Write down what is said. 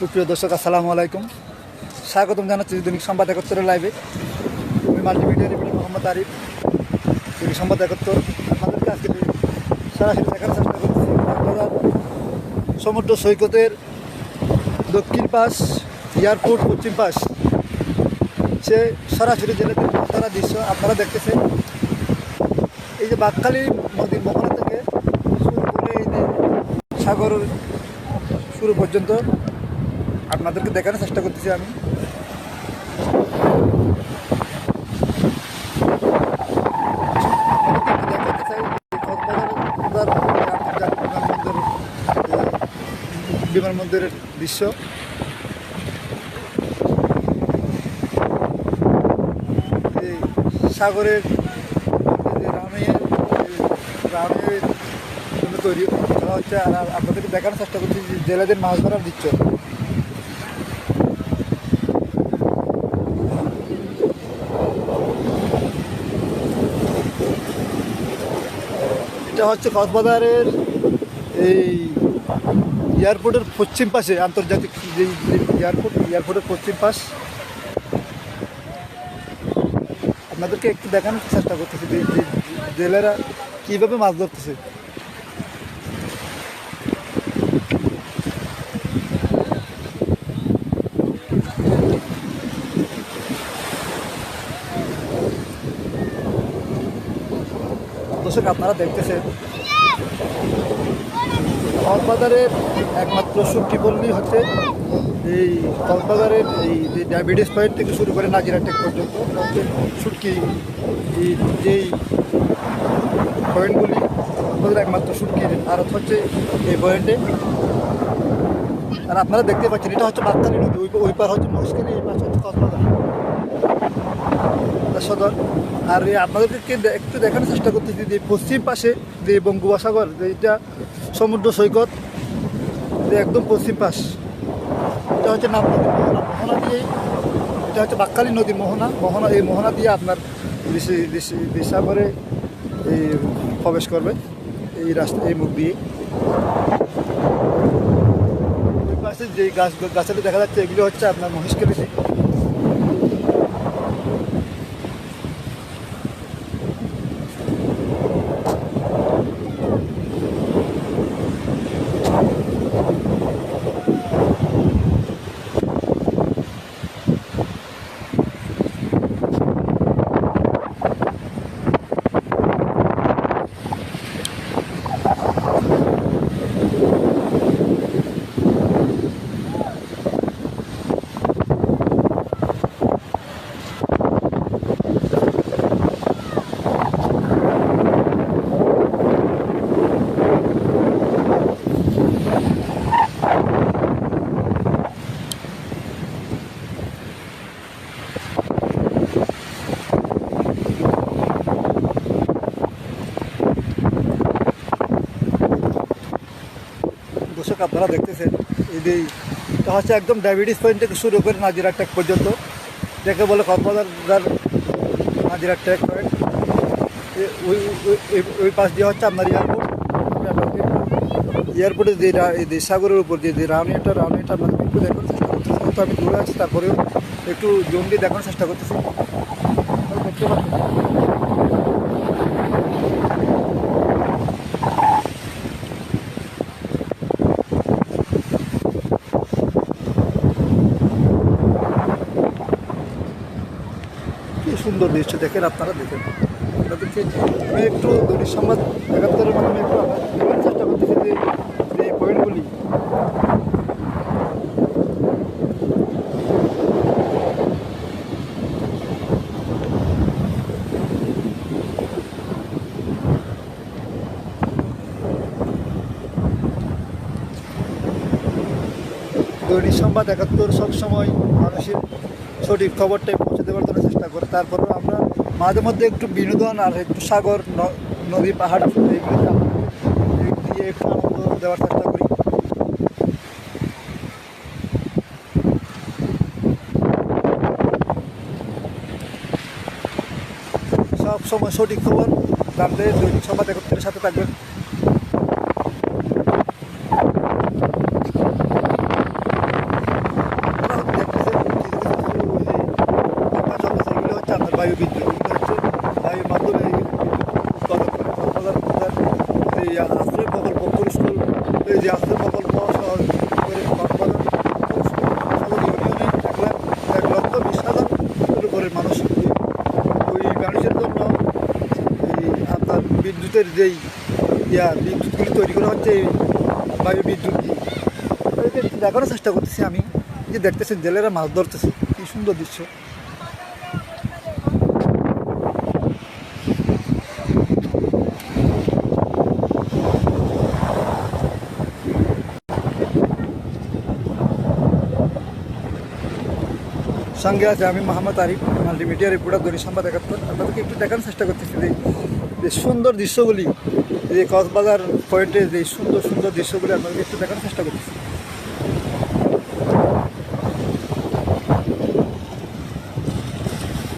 সুপ্রিয় দর্শক, আসসালামু আলাইকুম। স্বাগতম জানাচ্ছি দৈনিক সংবাদ একত্তরের লাইভে আমি মাল্টিমিডিয়া রিপোর্টার মোহাম্মদ আরিফ। দৈনিক সংবাদ একত্তর। আপনাদেরকে আজকে সরাসরি দেখার চেষ্টা করছি সমুদ্র সৈকতের দক্ষিণ পাশ, এয়ারপোর্ট পশ্চিম পাশ। সে সরাসরি জেলাতে তারা দৃশ্য আপনারা দেখতেছেন। এই যে বাকখালী নদীর মোহনা থেকে করে এই সাগর শুরু পর্যন্ত আপনাদেরকে দেখানোর চেষ্টা করতেছি আমি। বিমানবন্দরের দৃশ্য। সাগরের রামের রামের তৈরি হচ্ছে, আর আপনাদেরকে দেখানোর চেষ্টা করছি জেলেদের মাছ ধরার দৃশ্য। এটা হচ্ছে কক্সবাজারের এই এয়ারপোর্টের পশ্চিম পাশে, আন্তর্জাতিক যে এয়ারপোর্ট, এয়ারপোর্টের পশ্চিম পাশ। আপনাদেরকে একটু দেখানোর চেষ্টা করতেছি জেলেরা কীভাবে মাছ ধরতেছে। দর্শক, আপনারা দেখতেছেন। কক্সবাজারের একমাত্র সুটকি পল্লী হচ্ছে এই কক্সবাজারের এই যে ডায়াবেটিস পয়েন্ট থেকে শুরু করে নাজিরা টেক পর্যন্ত সুটকি এই যেই পয়েন্টগুলি কক্সবাজারের একমাত্র সুটকির আর হচ্ছে এই পয়েন্টে আর আপনারা দেখতে পাচ্ছেন, এটা হচ্ছে বাক্তালি নদী ওই পার হচ্ছে মহেশখালী, এই পাশ হচ্ছে কক্সবাজার। সদর আর আপনাদেরকে একটু দেখানোর চেষ্টা করতেছি যে পশ্চিম পাশে যে বঙ্গোপসাগর, যে এটা সমুদ্র সৈকত, যে একদম পশ্চিম পাশ। এটা হচ্ছে নাম মোহনা। দিয়ে এটা হচ্ছে বাক্কালী নদী মোহনা। মোহনা এই মোহনা দিয়ে আপনার দেশে এই প্রবেশ করবে এই রাস্তা এই মুখ দিয়ে। পাশে যে গাছ গাছালি দেখা যাচ্ছে, এগুলো হচ্ছে আপনার মহেশখালী থেকে দর্শক আপনারা দেখতেছেন। এই এটা হচ্ছে একদম ডায়াবেটিস পয়েন্ট থেকে শুরু করে নাজিরা ট্যাক পর্যন্ত। যাকে বলে কক্সবাজার নাজিরা ট্যাক পয়েন্ট। ওই, ওই- পাশ দিয়ে হচ্ছে আপনার এয়ারপোর্ট। এয়ারপোর্টে যে সাগরের উপর যে রাউনিয়াটা রাউনিয়াটা আপনাদের একটু দেখানোর চেষ্টা করতেছি। তো আমি দূরে আছি, তারপরেও একটু দিয়ে দেখানোর চেষ্টা করতেছি। দেখতে পাচ্ছেন? সুন্দর দৃশ্য দেখেন, আপনারা দেখেন। আমি একটু দৈনিক সংবাদ একাত্তরের মাধ্যমে একটু দেখার চেষ্টা করতেছি যে যে পয়েন্টগুলি দৈনিক সংবাদ একাত্তর সবসময় মানুষের সঠিক খবরটাই পৌঁছে দেওয়ার জন্য চেষ্টা করে। তারপরেও আমরা মাঝে মধ্যে একটু বিনোদন আর একটু সাগর নদী, পাহাড় দিয়ে একটু আনন্দ দেওয়ার চেষ্টা করি। সব সময় সঠিক খবর জানতে সংবাদ একত্রের সাথে থাকবেন। এই যে আস্তে প্রকল্প মানুষ ওই মানুষের জন্য এই আপনার বিদ্যুতের যেই ইয়া, বিদ্যুৎগুলি তৈরি করা হচ্ছে, এই বায়ু বিদ্যুৎ দেখানোর চেষ্টা করতেছি আমি যে দেখতেছেন, জেলেরা মাছ ধরতেছে। কি সুন্দর দৃশ্য। সঙ্গে আছে আমি মোহাম্মদ আরিফ মাল্টিমিডিয়া রিপোর্টার দৈনিক সংবাদ একাত্তর। আপনাদেরকে একটু দেখানোর চেষ্টা করতেছি যে সুন্দর দৃশ্যগুলি, যে কক্সবাজার পয়েন্টে যে সুন্দর সুন্দর দৃশ্যগুলি আপনাদেরকে একটু দেখানোর চেষ্টা করতেছি।